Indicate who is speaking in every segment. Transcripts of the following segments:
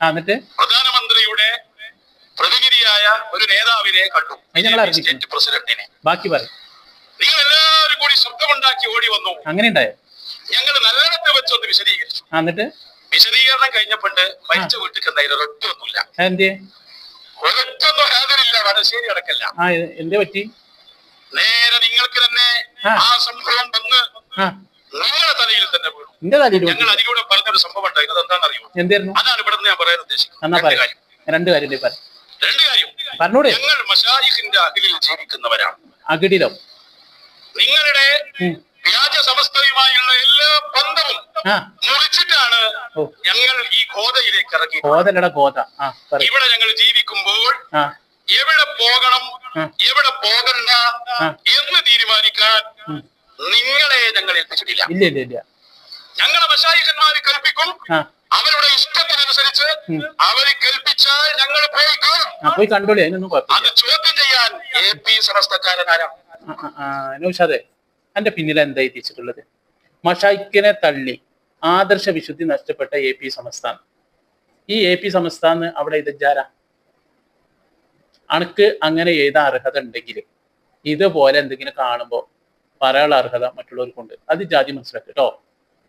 Speaker 1: എന്നിട്ട്?
Speaker 2: പ്രധാനമന്ത്രിയുടെ പ്രതിനിധിയായ ഒരു നേതാവിനെ കണ്ടു. സ്റ്റേറ്റ് പ്രസിഡന്റിനെ
Speaker 1: ബാക്കി പറയും
Speaker 2: നിങ്ങൾ എല്ലാവരും കൂടി ശബ്ദമുണ്ടാക്കി ഓടി വന്നു.
Speaker 1: അങ്ങനെ ഉണ്ടായോ
Speaker 2: ഞങ്ങൾ നല്ലിടത്ത് വെച്ചൊന്ന് വിശദീകരിച്ചു.
Speaker 1: എന്നിട്ട്?
Speaker 2: വിശദീകരണം കഴിഞ്ഞപ്പോണ്ട് മരിച്ച വീട്ടിൽ എന്തായാലും ഒരൊറ്റൊന്നുമില്ല
Speaker 1: എന്തേ
Speaker 2: ഒരൊറ്റൊന്നും ഹാജരില്ല വടശ്ശേരി അടക്കല്ല.
Speaker 1: എന്തേ പറ്റി?
Speaker 2: നേരെ നിങ്ങൾക്ക് തന്നെ
Speaker 1: ആ.
Speaker 2: സംഭവം വന്ന്
Speaker 1: ആ.
Speaker 2: നിങ്ങളുടെ തലയിൽ തന്നെ വീണു.
Speaker 1: എന്റെ തലയിൽ
Speaker 2: ഞങ്ങൾ അതിലൂടെ പറഞ്ഞൊരു സംഭവം ഉണ്ടായിരുന്നു അതെന്താണെന്നറിയോ
Speaker 1: എന്തായിരുന്നു
Speaker 2: അതാണ് ഇവിടെ ഞാൻ പറയാൻ ഉദ്ദേശിക്കുന്നത്. രണ്ട് കാര്യം.
Speaker 1: രണ്ട് കാര്യം
Speaker 2: രണ്ട് കാര്യം.
Speaker 1: പറഞ്ഞൂടെ.
Speaker 2: ഞങ്ങൾ മഷായിഖിന്റെ അകിലിൽ ജീവിക്കുന്നവരാണ്.
Speaker 1: അകിടിലോ?
Speaker 2: നിങ്ങളുടെ. വ്യാജ സമസ്തയുമായുള്ള എല്ലാ ബന്ധവും മുറിച്ചിട്ടാണ് ഞങ്ങൾ ഈ ഗോതയിലേക്ക് ഇറങ്ങി.
Speaker 1: ഗോതല്ലട കോത
Speaker 2: ഇവിടെ ഞങ്ങൾ ജീവിക്കുമ്പോൾ എവിടെ പോകണം എവിടെ പോകണ്ട എന്ന് തീരുമാനിക്കാൻ. നിങ്ങളെ ഞങ്ങൾ ഏൽപ്പിച്ചിട്ടില്ല.
Speaker 1: ഇല്ല ഇല്ല ഇല്ല.
Speaker 2: ഞങ്ങളെ മഷായിഖന്മാര് കൽപ്പിക്കും. അവരുടെ ഇഷ്ടത്തിനനുസരിച്ച് അവർ കൽപ്പിച്ചാൽ ഞങ്ങൾ പോയി കാണും.
Speaker 1: ആ പോയി കണ്ടോളി അതിനൊന്നും
Speaker 2: അത് ചോദ്യം ചെയ്യാൻ എ പി സമസ്തക്കാരനാരാ?
Speaker 1: ആ, ആ, ആ, നൗഷാദേ എന്റെ പിന്നിൽ എന്താ എത്തിച്ചിട്ടുള്ളത് മഷായിക്കിനെ തള്ളി ആദർശ വിശുദ്ധി നഷ്ടപ്പെട്ട എ പി സംസ്ഥാനം ഈ എ പി സംസ്ഥാനം അവിടെ ഇതജാര അണക്ക് അങ്ങനെ എഴുതാൻ അർഹത ഉണ്ടെങ്കിൽ ഇതുപോലെ എന്തെങ്കിലും കാണുമ്പോൾ പറയാനുള്ള അർഹത മറ്റുള്ളവർക്കുണ്ട് അത് ജാതി മനസ്സിലാക്കുക കേട്ടോ.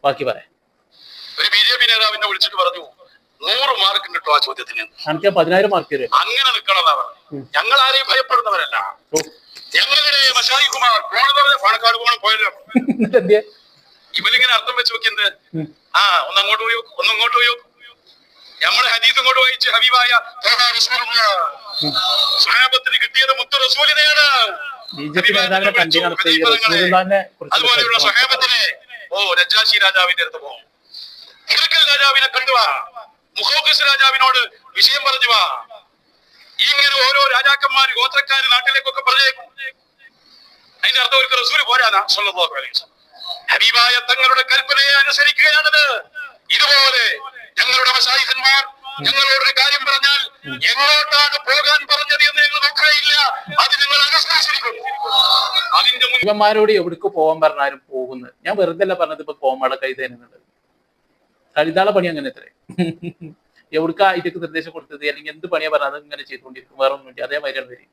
Speaker 1: ബാക്കി പറയാം.
Speaker 2: ഒരു ബി ജെ പി നേതാവിനെ വിളിച്ചിട്ട് പറഞ്ഞു നൂറ് മാർക്ക് കിട്ടും ആ ചോദ്യത്തിന്.
Speaker 1: അനക്ക് പതിനായിരം മാർക്ക് തരും
Speaker 2: അങ്ങനെ ഞങ്ങൾ ആരെയും ഭയപ്പെടുന്നവരല്ല. ഞങ്ങളുടെ പാണക്കാട് പോകണം പോയല്ലോ? ഇവരിങ്ങനെ അർത്ഥം വെച്ച്
Speaker 1: നോക്കിയത്
Speaker 2: ആ ഒന്ന് അങ്ങോട്ട് പോയോ ഒന്ന് ഇങ്ങോട്ട് പോയോ നമ്മളെ ഹദീസ് ഇങ്ങോട്ട് വായിച്ച് ഹബീബായ. സ്വഹാബത്തിന് കിട്ടിയത് മുത്തു റസൂലിനെയാണ്.
Speaker 1: ബി ജെ പി നേതാവിനെ കണ്ടി റസൂലുള്ളാഹിനെ
Speaker 2: അതുപോലെയുള്ള
Speaker 1: കുറിച്ച്
Speaker 2: ഓ രജാശി രാജാവിന്റെ അടുത്ത് പോകും രാജാവിനെ കണ്ടുവാ മുഹോഖസ് രാജാവിനോട് വിഷയം പറഞ്ഞു വാ. ഇങ്ങനെ ഓരോ രാജാക്കന്മാർ ഗോത്രക്കാര് നാട്ടിലേക്കൊക്കെ പറഞ്ഞേക്കും അതിന്റെ അർത്ഥം ഒരു റസൂൽ പോരാനാ സല്ലല്ലാഹു അലൈഹി വസല്ലം. ഹബീബായ തങ്ങളുടെ കൽപ്പനയെ അനുസരിക്കുകയാണത്. ഇതുപോലെ ഞങ്ങളുടെ മസായിഖന്മാർ ഞങ്ങളോട് ഒരു കാര്യം പറഞ്ഞാൽ എങ്ങോട്ടാണ് പോകാൻ പറഞ്ഞത് എന്ന് ഞങ്ങൾ നോക്കുകയില്ല അത് ഞങ്ങൾ അനുസരിച്ചിരിക്കും അതിന്റെ മുൻ
Speaker 1: ഇവന്മാരോട് എവിടേക്ക് പോകാൻ പറഞ്ഞാലും പോകുന്നത്? ഞാൻ വെറുതെ അല്ല പറഞ്ഞത് ഇപ്പൊ കോമാട കൈതേനുള്ളത് കഴുതാളെ പണി അങ്ങനെ അത്രേ. എവിടേക്ക് ആയിട്ടൊക്കെ നിർദ്ദേശം കൊടുത്തത്? അല്ലെങ്കിൽ എന്ത് പണിയാ പറഞ്ഞത്? ഇങ്ങനെ ചെയ്തുകൊണ്ടിരിക്കും. വേറെ ഒന്നുമില്ല. അതേമാതിരിയാണ് വരും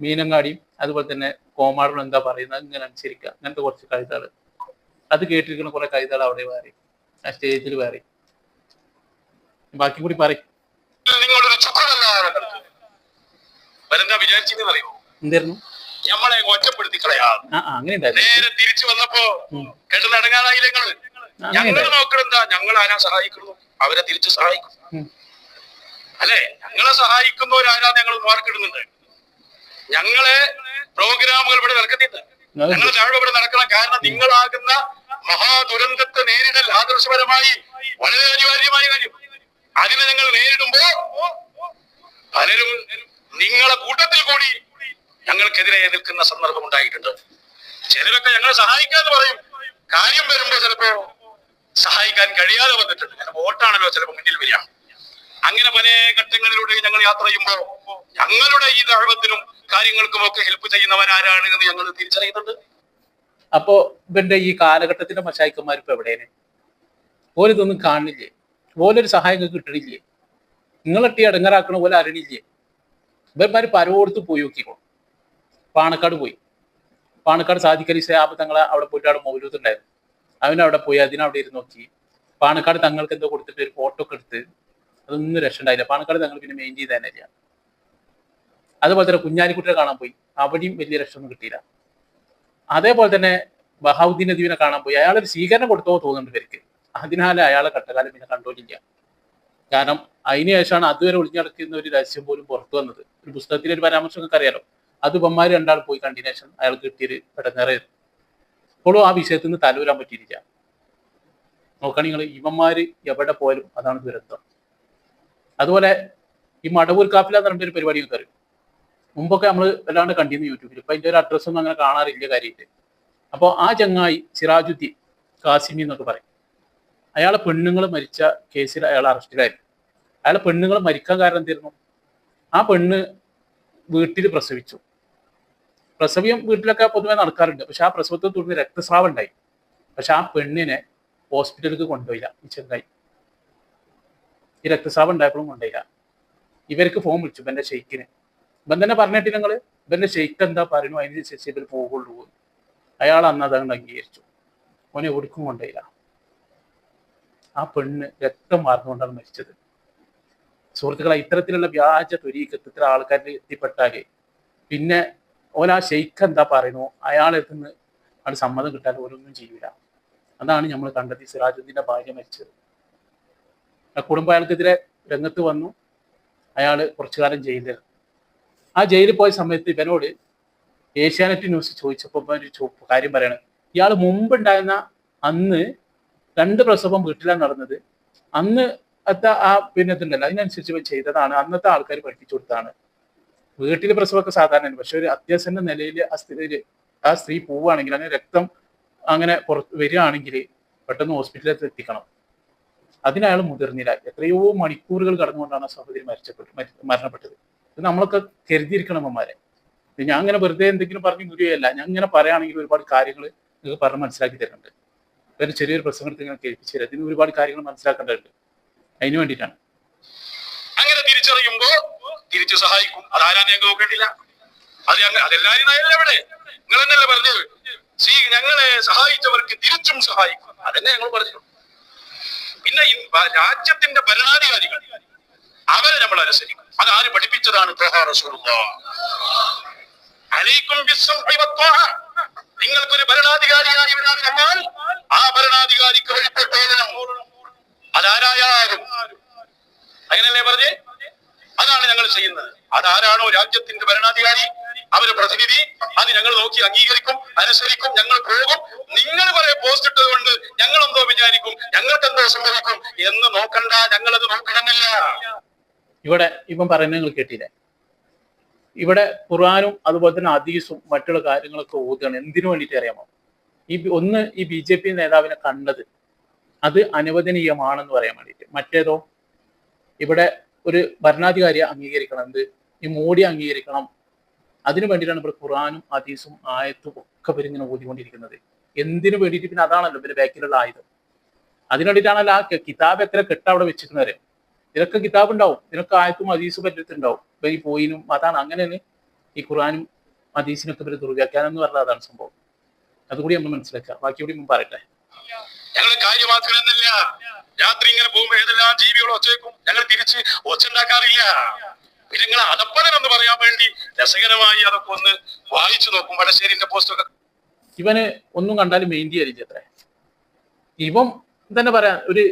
Speaker 1: മീനങ്ങാടിയും അതുപോലെ തന്നെ കോമാടും എന്താ പറയുന്നത്? ഇങ്ങനെ അനുസരിക്കുക. അങ്ങനത്തെ കുറച്ച് കഴുതാൾ അത് കേട്ടിരിക്കുന്ന കുറെ കഴുതാൾ അവിടെ വേറെ ആ സ്റ്റേജിൽ വേറെ ബാക്കി കൂടി പറയും
Speaker 2: നിങ്ങളൊരു അറിയോ?
Speaker 1: എന്തായിരുന്നു
Speaker 2: ഞമ്മളെ അങ്ങ് ഒറ്റപ്പെടുത്തി കളയാം. നേരെ തിരിച്ചു വന്നപ്പോ
Speaker 1: ഉം.
Speaker 2: കെട്ടുനടങ്ങാതായില്ല ഞങ്ങൾ.
Speaker 1: ഞങ്ങൾ.
Speaker 2: നോക്കണെന്താ? ഞങ്ങൾ ആരാ സഹായിക്കുന്നു അവരെ തിരിച്ചു സഹായിക്കും. അല്ലെ? ഞങ്ങളെ സഹായിക്കുന്നവരാരാ ഞങ്ങൾ മാർക്കിടുന്നുണ്ട് ഞങ്ങളെ പ്രോഗ്രാമുകൾ ഇവിടെ നടക്കുന്നുണ്ട് ഞങ്ങൾ താഴെ ഇവിടെ നടക്കണം. കാരണം നിങ്ങളാകുന്ന മഹാദുരന്തത്തെ നേരിടൽ ആദർശപരമായി വളരെ അനിവാര്യമായ കാര്യം. അതിനെ ഞങ്ങൾ നേരിടുമ്പോ പലരും നിങ്ങളെ കൂട്ടത്തിൽ കൂടി ഞങ്ങൾക്കെതിരെ നിൽക്കുന്ന സന്ദർഭം ഉണ്ടായിട്ടുണ്ട്. ചിലരൊക്കെ ഞങ്ങളെ സഹായിക്കാന്ന് പറയും. കാര്യം വരുമ്പോ ചിലപ്പോ സഹായിക്കാൻ കഴിയാതെ വന്നിട്ടുണ്ട്. കാരണം വോട്ടാണല്ലോ ചിലപ്പോ മുന്നിൽ വരിക. അങ്ങനെ പല ഘട്ടങ്ങളിലൂടെ ഞങ്ങൾ യാത്ര ചെയ്യുമ്പോ ഞങ്ങളുടെ ഈ ദഴവത്തിനും കാര്യങ്ങൾക്കും ഒക്കെ ഹെൽപ്പ് ചെയ്യുന്നവരാരാണ് എന്ന് ഞങ്ങൾ തിരിച്ചറിയുന്നുണ്ട്.
Speaker 1: അപ്പോ ഇവന്റെ ഈ കാലഘട്ടത്തിന്റെ മശായിക്കന്മാർ ഇപ്പൊ എവിടെയാണ്? ഓരിതൊന്നും കാണില്ലേ? ഓലൊരു സഹായം നിങ്ങൾക്ക് കിട്ടണില്ലേ? നിങ്ങളെട്ടി ഇടങ്ങറാക്കണ പോലെ അറിയണില്ലേ ഇവന്മാര് പരവോടത്ത് പോയി നോക്കിക്കോ. പാണക്കാട് പോയി. പാണക്കാട് സാധിക്കലി സാബ് തങ്ങളെ അവിടെ പോയിട്ട് അവിടെ മൗലൂത്തുണ്ടായിരുന്നു അവനവിടെ പോയി അതിനവിടെ ഇരുന്ന് നോക്കി. പാണക്കാട് തങ്ങൾക്ക് എന്തോ കൊടുത്തിട്ട് ഒരു ഫോട്ടോ ഒക്കെ എടുത്ത് അതൊന്നും രക്ഷണ്ടായില്ല പാണക്കാട് തങ്ങൾ പിന്നെ മെയിൻ ചെയ്ത് തന്നെ അല്ല അതുപോലെ തന്നെ കുഞ്ഞാലിക്കുട്ടിയെ കാണാൻ പോയി. അവിടെയും വലിയ രക്ഷമൊന്നും കിട്ടിയില്ല. അതേപോലെ തന്നെ ബഹാവുദ്ദീൻ നദീവിനെ കാണാൻ പോയി. അയാളൊരു സ്വീകരണം കൊടുത്തോ തോന്നുന്നുണ്ട് ഇവർക്ക്. അതിനാൽ അയാളെ കട്ടകാലം പിന്നെ കണ്ടോലില്ല കാരണം അതിന് ശേഷമാണ് അതുവരെ ഒളിഞ്ഞടക്കുന്ന ഒരു രഹസ്യം പോലും പുറത്തു വന്നത്. ഒരു പുസ്തകത്തിലെ ഒരു പരാമർശം ഒക്കെ അറിയാലോ? അത് ഇവന്മാർ രണ്ടാൾ പോയി കണ്ടിന്യേഷൻ അയാൾ കിട്ടിയൊരു പെടങ്ങേറായിരുന്നു ഇപ്പോഴും ആ വിഷയത്തിൽ നിന്ന് തലൂരാൻ പറ്റിയിരിക്കുക നോക്കുകയാണെങ്കിൽ നിങ്ങൾ ഇവന്മാര് എവിടെ പോയാലും അതാണ് ദുരന്തം. അതുപോലെ ഈ മടവൂർ കാപ്പില എന്ന് പറഞ്ഞൊരു പരിപാടി നിങ്ങൾക്ക് അറിയും? മുമ്പൊക്കെ നമ്മൾ വല്ലാണ്ട് കണ്ടിരുന്നു യൂട്യൂബിൽ ഇപ്പൊ അതിന്റെ ഒരു അഡ്രസ്സൊന്നും അങ്ങനെ കാണാറില്ല കാര്യമായിട്ട്. അപ്പോൾ ആ ചങ്ങായി സിറാജുദ്ദീൻ കാസിമി എന്നൊക്കെ പറയും. അയാളെ പെണ്ണുങ്ങൾ മരിച്ച കേസിൽ അയാൾ അറസ്റ്റിലായിരുന്നു അയാളെ പെണ്ണുങ്ങൾ മരിക്കാൻ കാരണം എന്തായിരുന്നു ആ പെണ്ണ് വീട്ടിൽ പ്രസവിച്ചു. പ്രസവം വീട്ടിലൊക്കെ പൊതുവെ നടക്കാറുണ്ട്. പക്ഷെ ആ പ്രസവത്തെ തുടർന്ന് രക്തസ്രാവം ഉണ്ടായി. പക്ഷെ ആ പെണ്ണിനെ ഹോസ്പിറ്റലിലേക്ക് കൊണ്ടുപോയില്ല. ഈ ചെങ്ങായി ഈ രക്തസ്രാവം ഉണ്ടായപ്പോഴും കൊണ്ടുപോയില്ല. ഇവർക്ക് ഫോം വിളിച്ചു. ഇവന്റെ ഷെയ്ക്കിന്. ഇവൻ തന്നെ പറഞ്ഞിട്ട് ഞങ്ങൾ ഇവന്റെ ഷെയ്ക്ക് എന്താ പറയുന്നു? അതിനനുസരിച്ച് ഇവർ പോകുള്ളൂ അയാൾ അന്ന് അതങ്ങ് അംഗീകരിച്ചു. ഓനെ ഒടുക്കും കൊണ്ടില്ല ആ പെണ്ണ് രക്തം മാറുന്നുകൊണ്ടാണ് മരിച്ചത്. സുഹൃത്തുക്കളെ ഇത്തരത്തിലുള്ള വ്യാജ തൊരീക്കത്ത് ഇത്ര ആൾക്കാരിൽ എത്തിപ്പെട്ടാൽ പിന്നെ ഓൻ ആ ഷെയ്ഖ് എന്താ പറയുന്നു? അയാളെ നിന്ന് അവിടെ സമ്മതം കിട്ടാൻ ഓരോന്നും ചെയ്യൂല. അതാണ് നമ്മൾ കണ്ടത് ഈ സിറാജുദ്ദീന്റെ ഭാര്യ മരിച്ചത്. ആ കുടുംബം അയാൾക്കെതിരെ രംഗത്ത് വന്നു. അയാൾ കുറച്ചു കാലം ജയിലിൽ. ആ ജയിലിൽ പോയ സമയത്ത് ഇവനോട് ഏഷ്യാനെറ്റ് ന്യൂസ് ചോദിച്ചപ്പോൾ ഒരു കാര്യം പറയണം. ഇയാൾ മുമ്പുണ്ടായിരുന്ന അന്ന് രണ്ട് പ്രസവം വീട്ടിലാണ് നടന്നത്. അന്ന് അത്ത ആ പിന്നെ ഇതുണ്ടല്ലോ അതിനനുസരിച്ച് ചെയ്തതാണ്. അന്നത്തെ ആൾക്കാർ പഠിപ്പിച്ചു കൊടുത്താണ് വീട്ടിൽ പ്രസവമൊക്കെ സാധാരണയാണ്. പക്ഷെ ഒരു അത്യാസന്ന നിലയിൽ ആ സ്ത്രീ ആ സ്ത്രീ പോവുകയാണെങ്കിൽ അങ്ങനെ രക്തം അങ്ങനെ പുറത്ത് വരികയാണെങ്കിൽ പെട്ടെന്ന് ഹോസ്പിറ്റലിൽ എത്തിക്കണം. അതിനയാൾ മുതിർന്നില്ല. എത്രയോ മണിക്കൂറുകൾ കടന്നുകൊണ്ടാണ് ആ സഹോദരി മരിച്ചപ്പെട്ടു മരി- മരണപ്പെട്ടത്. ഇത് നമ്മളൊക്കെ കരുതിയിരിക്കണം അമ്മമാരെ ഞാൻ അങ്ങനെ വെറുതെ എന്തെങ്കിലും പറഞ്ഞു ഗുരുവല്ല ഞാൻ ഇങ്ങനെ പറയുകയാണെങ്കിൽ ഒരുപാട് കാര്യങ്ങൾ നിങ്ങൾക്ക് പറഞ്ഞ് മനസ്സിലാക്കി തരുന്നുണ്ട്. ഒരു ചെറിയൊരു പ്രസംഗത്തിൽ ഇങ്ങനെ കേൾപ്പിച്ചു തരാം. ഇതിന് ഒരുപാട് കാര്യങ്ങൾ മനസ്സിലാക്കേണ്ടതുണ്ട്. അതിന് വേണ്ടിയിട്ടാണ്.
Speaker 2: അങ്ങനെ തിരിച്ചറിയുമ്പോ തിരിച്ചു സഹായിക്കും. അതാരാ ഞങ്ങൾ നോക്കേണ്ടില്ല. അത് ഞങ്ങൾ അതെല്ലാരും എവിടെ നിങ്ങൾ തന്നെയല്ലേ പറഞ്ഞത്? സി ഞങ്ങളെ സഹായിച്ചവർക്ക് തിരിച്ചും സഹായിക്കും. അതന്നെ ഞങ്ങൾ പറഞ്ഞു. പിന്നെ രാജ്യത്തിന്റെ ഭരണാധികാരികൾ അവരെ നമ്മൾ അനുസരിക്കും. അത് ആര് പഠിപ്പിച്ചതാണ്? അലൈക്കും. നിങ്ങൾക്കൊരു ഭരണാധികാരിയായി വരാൻ ആ ഭരണാധികാരിക്ക് അതാരായാലും. അങ്ങനല്ലേ പറഞ്ഞേ? അതാണ് ഞങ്ങൾ ചെയ്യുന്നത്. അതാരാണോ രാജ്യത്തിന്റെ ഭരണാധികാരി അവർ പ്രതിനിധി അത് ഞങ്ങൾ നോക്കി അംഗീകരിക്കും അനുസരിക്കും ഞങ്ങൾ പോകും. നിങ്ങൾ കുറെ പോസ്റ്റ് ഇട്ടത് കൊണ്ട് ഞങ്ങൾ എന്തോ വിചാരിക്കും ഞങ്ങൾക്ക് എന്തോ സംഭവിക്കും എന്ന് നോക്കണ്ട ഞങ്ങൾ അത് നോക്കണമെന്നില്ല.
Speaker 1: ഇവിടെ ഇപ്പം പറയുന്നത് നിങ്ങൾ കേട്ടില്ലേ? ഇവിടെ ഖുർആാനും അതുപോലെ തന്നെ അദീസും മറ്റുള്ള കാര്യങ്ങളൊക്കെ ഓതുകയാണ്. എന്തിനു വേണ്ടിയിട്ട് അറിയാമോ? ഈ ഒന്ന് ഈ ബി ജെ പി നേതാവിനെ കണ്ടത് അത് അനുവദനീയമാണെന്ന് പറയാൻ വേണ്ടിയിട്ട്. മറ്റേതോ? ഇവിടെ ഒരു ഭരണാധികാരിയെ അംഗീകരിക്കണം. എന്ത്? ഈ മോഡി അംഗീകരിക്കണം. അതിനു വേണ്ടിയിട്ടാണ് ഇവിടെ ഖുറാനും ഹദീസും ആയത്തും ഒക്കെ ഇങ്ങനെ ഓതിക്കൊണ്ടിരിക്കുന്നത്. എന്തിനു വേണ്ടിയിട്ട്? പിന്നെ അതാണല്ലോ പിന്നെ ബാക്കിലുള്ള ആയുധം. അതിനു വേണ്ടിയിട്ടാണല്ലോ ആ കിതാബ് എത്ര കെട്ട അവിടെ വെച്ചിരിക്കുന്നവരെ ഇതിനൊക്കെ കിതാബ് ഉണ്ടാവും ഇതിനൊക്കെ ആയത്തും ഹദീസും പറ്റത്തുണ്ടാവും ഈ പോയിനും അതാണ് അങ്ങനെയാണ് ഈ ഖുറാനും ഹദീസിനൊക്കെ പിന്നെ ദുർവ്യാഖ്യാനം എന്ന് പറഞ്ഞാൽ അതാണ് സംഭവം. അതുകൂടി നമ്മൾ മനസ്സിലാക്കുക. ബാക്കി കൂടി മുമ്പ് പറയട്ടെ.
Speaker 2: ഞങ്ങൾ കാര്യമാക്കണമെന്നില്ല രാത്രി ഇങ്ങനെ പോകുമ്പോ ഏതെല്ലാം ജീവികളും ഒച്ചവെക്കും? ഞങ്ങൾ തിരിച്ച് ഒച്ച ഉണ്ടാക്കാറില്ല പിന്നെ നിങ്ങൾ അതപ്പനം എന്ന് പറയാൻ വേണ്ടി രസകരമായി അതൊക്കെ ഒന്ന് വായിച്ചു നോക്കും. വടശ്ശേരിന്റെ പോസ്റ്റൊക്കെ
Speaker 1: ഇവന് ഒന്നും കണ്ടാലും മെയിൻ ആയിരിക്കും അത്ര. ഇവൻ തന്നെ പറയാം ഒരു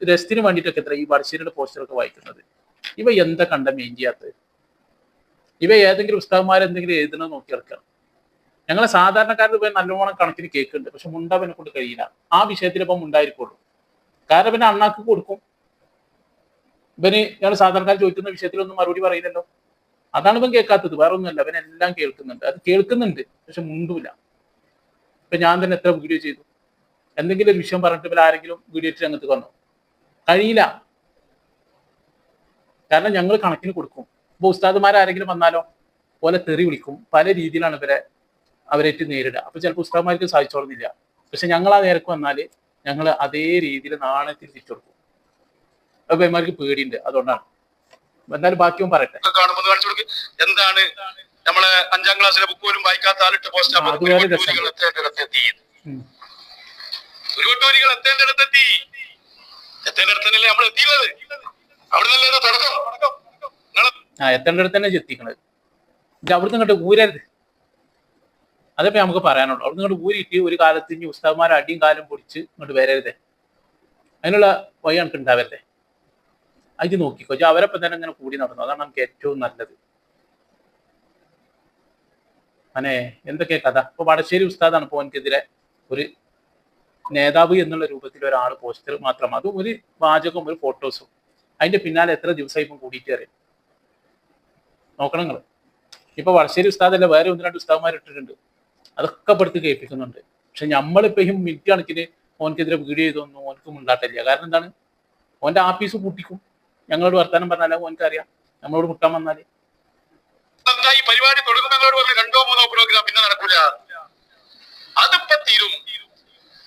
Speaker 1: രസത്തിന് വേണ്ടിയിട്ടൊക്കെ എത്ര ഈ വടശ്ശേരിയുടെ പോസ്റ്ററൊക്കെ വായിക്കുന്നത്. ഇവ എന്താ കണ്ട മെയിൻ ചെയ്യാത്തത്? ഇവ ഏതെങ്കിലും പുസ്തകന്മാരെന്തെങ്കിലും എഴുതണം നോക്കി ഇറക്കണം. ഞങ്ങളെ സാധാരണക്കാരുടെ പോയി നല്ലോണം കണക്കിന് കേൾക്കുന്നുണ്ട്. പക്ഷെ മുണ്ടവനെ കൊണ്ട് കഴിയില്ല. ആ വിഷയത്തിൽ ഇപ്പം ഉണ്ടായിരിക്കുള്ളൂ കാരണം പിന്നെ അണ്ണാക്ക് കൊടുക്കും. ഇവന് ഞങ്ങൾ സാധാരണക്കാർ ചോദിക്കുന്ന വിഷയത്തിലൊന്നും മറുപടി പറയുന്നല്ലോ അതാണ് ഇവൻ കേൾക്കാത്തത്. വേറെ ഒന്നുമല്ല അവൻ എല്ലാം കേൾക്കുന്നുണ്ട്. അത് കേൾക്കുന്നുണ്ട്. പക്ഷെ മുണ്ടൂല. ഇപ്പൊ ഞാൻ തന്നെ എത്ര വീഡിയോ ചെയ്തു. എന്തെങ്കിലും ഒരു വിഷയം പറഞ്ഞിട്ട് ഇവർ ആരെങ്കിലും വീഡിയോ ഇട്ട് രംഗത്ത് വന്നു? കഴിയില്ല. കാരണം ഞങ്ങൾ കണക്കിന് കൊടുക്കും. ഇപ്പൊ ഉസ്താദുമാർ ആരെങ്കിലും വന്നാലോ? പോലെ തെറി വിളിക്കും. പല രീതിയിലാണ് ഇവരെ അവരേറ്റ് നേരിടുക. അപ്പൊ ചിലപ്പോൾ ഉസ്താദുമാർക്ക് സാധിച്ചോളുന്നില്ല. പക്ഷെ ഞങ്ങൾ ആ നേരക്ക് വന്നാൽ ഞങ്ങൾ അതേ രീതിയിൽ നാണയത്തിൽ തിരിച്ചു കൊടുക്കും. അപ്പൊ ഇവന്മാർക്ക് പേടിയുണ്ട്. അതുകൊണ്ടാണ്. എന്തായാലും ബാക്കിയും പറയട്ടെ.
Speaker 2: എന്താണ് നമ്മളെ അഞ്ചാം ക്ലാസ്സിലെ ബുക്ക് പോലും വായിക്കാത്ത ആളിട്ട് പോസ്റ്റ്. ഉരുവട്ടൂരികൾ എത്തേണ്ടിടത്തെത്തി എത്തേണ്ടിടത്തന്നല്ലേ നമ്മൾ എത്തിയുള്ളത്? അവിടെ നിന്നല്ലേ തുടക്കം?
Speaker 1: ആ എത്തേണ്ടടുത്ത് തന്നെ എത്തിക്കണത്. അവിടുന്ന് ഇങ്ങോട്ട് ഊരരുത്. അതപ്പോ നമുക്ക് പറയാനുള്ളൂ. അവിടെ നിങ്ങൾ ഊരിയിട്ട് ഒരു കാലത്ത് ഇനി ഉസ്താദ്മാർ അടിയും കാലും പൊടിച്ച് ഇങ്ങോട്ട് വരരുതേ. അതിനുള്ള വഴി നമുക്ക് ഉണ്ടാവരുതേ അത് നോക്കിക്കോ. അവരപ്പം തന്നെ ഇങ്ങനെ കൂടി നടന്നു. അതാണ് നമുക്ക് ഏറ്റവും നല്ലത്. അനെ എന്തൊക്കെ കഥ? ഇപ്പൊ വടശ്ശേരി ഉസ്താദാണ് ഇപ്പൊ എനിക്കെതിരെ ഒരു നേതാവ് എന്നുള്ള രൂപത്തിൽ ഒരാൾ പോസ്റ്റർ മാത്രം. അതും ഒരു വാചകവും ഒരു ഫോട്ടോസും. അതിന്റെ പിന്നാലെ എത്ര ദിവസമായി ഇപ്പം കൂടിയിട്ട് അറിയാം? നോക്കണം ഇപ്പൊ വടശ്ശേരി ഉസ്താദല്ല വേറെ ഒന്ന് രണ്ട് ഇട്ടിട്ടുണ്ട് അതൊക്കെ പെടുത്ത് കേൾപ്പിക്കുന്നുണ്ട്. പക്ഷെ നമ്മളിപ്പോ ഈ മിനിറ്റ് കണക്കിന് ഓനക്കെതിരെ വീഡിയോ ചെയ്തൊന്നും ഓനക്ക് മുണ്ടാട്ടില്ല കാരണം എന്താണ്? ഓന്റെ ആഫീസ് പൂട്ടിക്കും. ഞങ്ങളോട് വർത്താനം പറഞ്ഞാലോ ഓനക്ക് അറിയാം നമ്മളോട് മുട്ടാൻ
Speaker 2: വന്നാൽ. ഈ പരിപാടി തുടങ്ങുന്നതോട് പറഞ്ഞ രണ്ടോ മൂന്നോ പ്രോഗ്രാം പിന്നെ നടക്കൂല. അതിപ്പോ തീരും.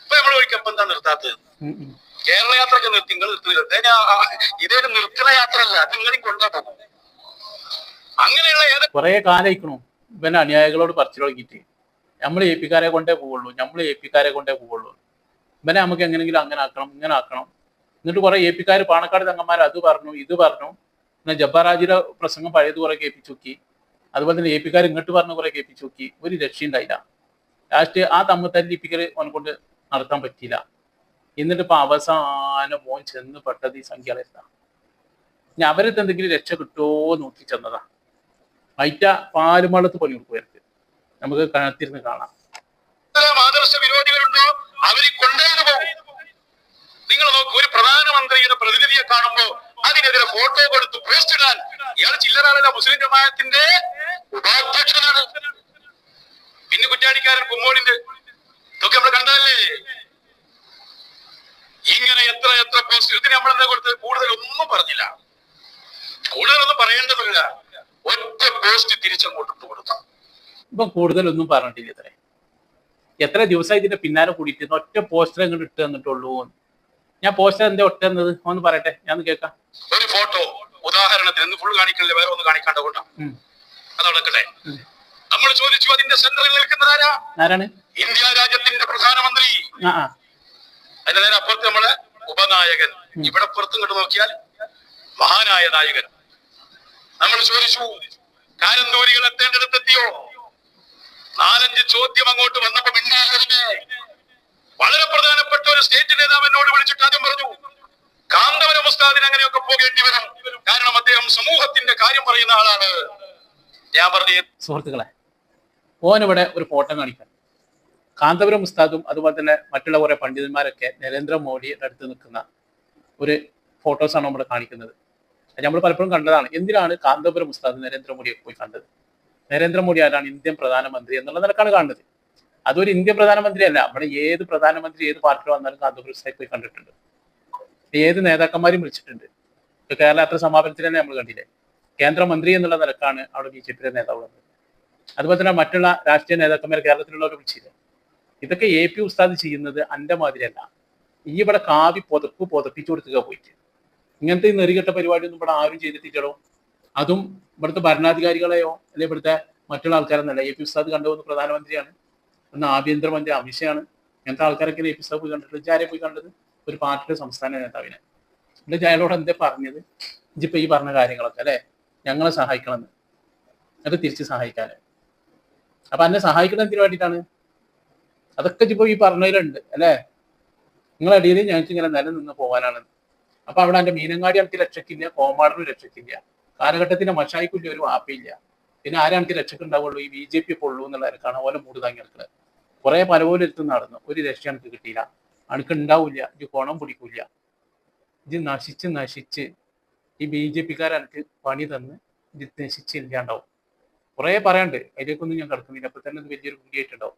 Speaker 2: ഇപ്പൊ നമ്മൾ ഒരിക്കപ്പം എന്താ നിർത്താത്തത്. കേരള യാത്രയൊക്കെ നിർത്തി നിങ്ങൾ ഇതൊരു നിർത്തണ യാത്ര അല്ല അത് നിങ്ങളെയും കൊണ്ടാ അങ്ങനെയുള്ള
Speaker 1: കുറെ കാലയിക്കണു. ഇവൻ അനുയായികളോട് പറിച്ചു തുടങ്ങിയിട്ട്. നമ്മൾ എ പിക്കാരെ കൊണ്ടേ പോവുള്ളൂ നമ്മൾ എ പിക്കാരെ കൊണ്ടേ പോവുള്ളൂ. പിന്നെ നമുക്ക് എങ്ങനെങ്കിലും അങ്ങനെ ആക്കണം ഇങ്ങനെ ആക്കണം. എന്നിട്ട് കുറെ എ പിക്കാർ പാണക്കാട് തങ്ങന്മാർ അത് പറഞ്ഞു ഇത് പറഞ്ഞു. പിന്നെ ജബ്ബാറാജിയുടെ പ്രസംഗം പഴയത് കുറെ കേൾപ്പിച്ചുക്കി അതുപോലെ തന്നെ എ പിക്കാർ ഇങ്ങോട്ട് പറഞ്ഞ കുറെ കേൾപ്പിച്ചു നോക്കി. ഒരു രക്ഷയുണ്ടായില്ല ലാസ്റ്റ് ആ തമ്മിൽ ഇപ്പിക്കൽ അവനെ കൊണ്ട് നടത്താൻ പറ്റിയില്ല. എന്നിട്ട് ഇപ്പൊ അവസാനം മോൻ ചെന്ന് പെട്ടത് ഈ സംഖ്യകളെത്താം ഇനി എന്തെങ്കിലും രക്ഷ കിട്ടുമോ നോക്കി ചെന്നതാ. അയിറ്റ പാലുമള്ളത്ത് പണി കൊടുക്കുമായിരുന്നു നമുക്ക് കാത്തിരുന്ന് കാണാം.
Speaker 2: ആദർശ വിരോധികളുണ്ടോ? അവർ കൊണ്ടേന്ന് നിങ്ങൾ നോക്കൂ ഒരു പ്രധാനമന്ത്രിയുടെ പ്രതിനിധിയെ കാണുമ്പോ അതിനെതിരെ ഫോട്ടോ കൊടുത്ത് പോസ്റ്റ് ഇടാൻ ഇയാൾ ചില്ലറാളല്ല മുസ്ലിം ജമാഅത്തിന്റെ ഉപാധ്യക്ഷനാണ്. പിന്നെ കുറ്റാടിക്കാരൻ കുമ്മോളിന്റെ ഇതൊക്കെ നമ്മൾ കണ്ടതല്ലേ? ഇങ്ങനെ എത്ര എത്ര പോസ്റ്റ് ഇതിന് നമ്മൾ എന്താ കൊടുത്തത്? കൂടുതൽ ഒന്നും പറഞ്ഞില്ല. കൂടുതലൊന്നും പറയേണ്ടതില്ല ഒറ്റ പോസ്റ്റ് തിരിച്ചങ്ങോട്ടിട്ട് കൊടുത്തു.
Speaker 1: ഇപ്പൊ കൂടുതലൊന്നും പറഞ്ഞിട്ടില്ല ഇത്രേ. എത്ര ദിവസമായി ഇതിന്റെ പിന്നാലെ കൂടിയിട്ട് ഒറ്റ പോസ്റ്റർ അങ്ങോട്ട് ഇട്ട് തന്നിട്ടുള്ളൂ ഞാൻ പോസ്റ്റർ എന്താ ഒറ്റ തന്നത്? ഒന്ന് പറയട്ടെ ഞാൻ കേൾക്കാം.
Speaker 2: ഒരു ഫോട്ടോ ഉദാഹരണത്തിന് ഫുൾ കാണിക്കണില്ല വേറെ ഒന്ന് കാണിക്കാണ്ട
Speaker 1: കൂട്ടാം.
Speaker 2: നമ്മൾ ചോദിച്ചു അതിന്റെ സെന്ററിൽ നിൽക്കുന്നതാരാ
Speaker 1: ആരാണ്?
Speaker 2: ഇന്ത്യ രാജ്യത്തിന്റെ പ്രധാനമന്ത്രി. അതിന്റെ നേരെ അപ്പുറത്ത് നമ്മളെ ഉപനായകൻ. ഇവിടെ പുറത്തും ഇങ്ങോട്ട് നോക്കിയാൽ മഹാനായ നായകൻ. നമ്മൾ ചോദിച്ചു കാരന്തൂരികൾ എത്തേണ്ടടുത്തെത്തിയോ? നാലഞ്ച് ചോദ്യം അങ്ങോട്ട് വന്നപ്പോ മിണ്ടാതിരുന്നേ. വളരെ പ്രധാനപ്പെട്ട ഒരു സ്റ്റേറ്റ് നേതാവ് എന്നോട് വിളിച്ചിട്ട് ആദ്യം പറഞ്ഞു കാന്തപുരം ഉസ്താദിന് അങ്ങനെയൊക്കെ പോകേണ്ടി വരും. കാരണം അദ്ദേഹം സമൂഹത്തിന്റെ കാര്യം പറയുന്ന ആളാണ്. ഞാൻ പറഞ്ഞു
Speaker 1: സുഹൃത്തുക്കളെ ഓനിവിടെ ഒരു ഫോട്ടോ കാണിക്കാൻ. കാന്തപുരം ഉസ്താദും അതുപോലെ തന്നെ മറ്റുള്ള കുറെ പണ്ഡിതന്മാരൊക്കെ നരേന്ദ്രമോദിയുടെ അടുത്ത് നിൽക്കുന്ന ഒരു ഫോട്ടോസാണ് നമ്മൾ കാണിക്കുന്നത്. നമ്മൾ പലപ്പോഴും കണ്ടതാണ്. എന്തിനാണ് കാന്തപുരം ഉസ്താദ് നരേന്ദ്രമോദിയെ പോയി കണ്ടത്? നരേന്ദ്രമോദി ആരാണ് ഇന്ത്യൻ പ്രധാനമന്ത്രി എന്നുള്ള നിലക്കാണ് കാണുന്നത്. അതൊരു ഇന്ത്യൻ പ്രധാനമന്ത്രി അല്ല. അവിടെ ഏത് പ്രധാനമന്ത്രി ഏത് പാർട്ടി വന്നാലും കാന്തപുരം ഉസ്താദ് പോയി കണ്ടിട്ടുണ്ട്. ഏത് നേതാക്കന്മാരും വിളിച്ചിട്ടുണ്ട്. ഇപ്പൊ കേരള യാത്ര സമാപനത്തിൽ തന്നെ നമ്മൾ കണ്ടില്ലേ? കേന്ദ്രമന്ത്രി എന്നുള്ള നിലക്കാണ് അവിടെ ബി ജെ പിയുടെ നേതാവ് വന്നത് അതുപോലെ തന്നെ മറ്റുള്ള രാഷ്ട്രീയ നേതാക്കന്മാർ കേരളത്തിലുള്ളവർ വിളിച്ചില്ല? ഇതൊക്കെ എ പി ഉസ്താദ് ചെയ്യുന്നത് അന്റെ മാതിരിയല്ല ഈ ഇവിടെ കാവി പുതപ്പ് പുതപ്പിച്ചു കൊടുക്കുക പോയിട്ട്. ഇങ്ങനത്തെ നെറികെട്ട പരിപാടിയൊന്നും ഇവിടെ ആരും ചെയ്തിട്ടില്ലടോ. അതും ഇവിടുത്തെ ഭരണാധികാരികളെയോ അല്ലെ ഇവിടുത്തെ മറ്റുള്ള ആൾക്കാരെന്നല്ല എ പി ഉസ്താദ് കണ്ടുപോകുന്ന പ്രധാനമന്ത്രിയാണ്. ഒന്ന് ആഭ്യന്തരമന്ത്രി അമിത്ഷയാണ് ഇങ്ങനത്തെ ആൾക്കാരൊക്കെ എ പി ഉസ്താദ് പോയി കണ്ടിട്ട് ജാരെ പോയി കണ്ടത്? ഒരു പാർട്ടിയുടെ സംസ്ഥാന നേതാവിനെ. എന്നിട്ട് അയാളോട് എന്തേ പറഞ്ഞത്? ഇജിപ്പോ ഈ പറഞ്ഞ കാര്യങ്ങളൊക്കെ അല്ലെ? ഞങ്ങളെ സഹായിക്കണമെന്ന്. അത് തിരിച്ച് സഹായിക്കാന്. അപ്പൊ എന്നെ സഹായിക്കണം എന്തിനു വേണ്ടിയിട്ടാണ്? അതൊക്കെ ഇപ്പൊ ഈ പറഞ്ഞതിലുണ്ട് അല്ലേ? നിങ്ങളടിയിൽ ഞങ്ങൾക്ക് ഇങ്ങനെ നിലനിന്ന് പോകാനാണ് അപ്പൊ അവിടെ എന്റെ മീനങ്ങാടി എനിക്ക് രക്ഷക്കില്ല കോമാടിനും രക്ഷക്കില്ല കാലഘട്ടത്തിന്റെ മഷായിക്കില്ല ഒരു വാപ്പയില്ല. പിന്നെ ആരാണ് എനിക്ക് രക്ഷക്കുണ്ടാവുള്ളൂ ഈ ബി ജെ പി പൊള്ളൂ എന്നുള്ള ഓരോ മൂട് താങ്ങി നടക്കുന്നത് കുറെ പലപോലെ എടുത്ത് നടന്നു. ഒരു രക്ഷ എനിക്ക് കിട്ടിയില്ല. അനക്ക് ഉണ്ടാവില്ല. ഇത് കോണം പിടിക്കൂല ഇത് നശിച്ച് നശിച്ച് ഈ ബി ജെ പിക്കാരനക്ക് പണി തന്ന് ഇത് നശിച്ച് ഇല്ലാണ്ടാവും. കുറെ പറയാണ്ട് അതിലേക്കൊന്നും ഞാൻ കിടക്കുന്നില്ല. അപ്പൊ തന്നെ വലിയൊരു കുടിയായിട്ടുണ്ടാവും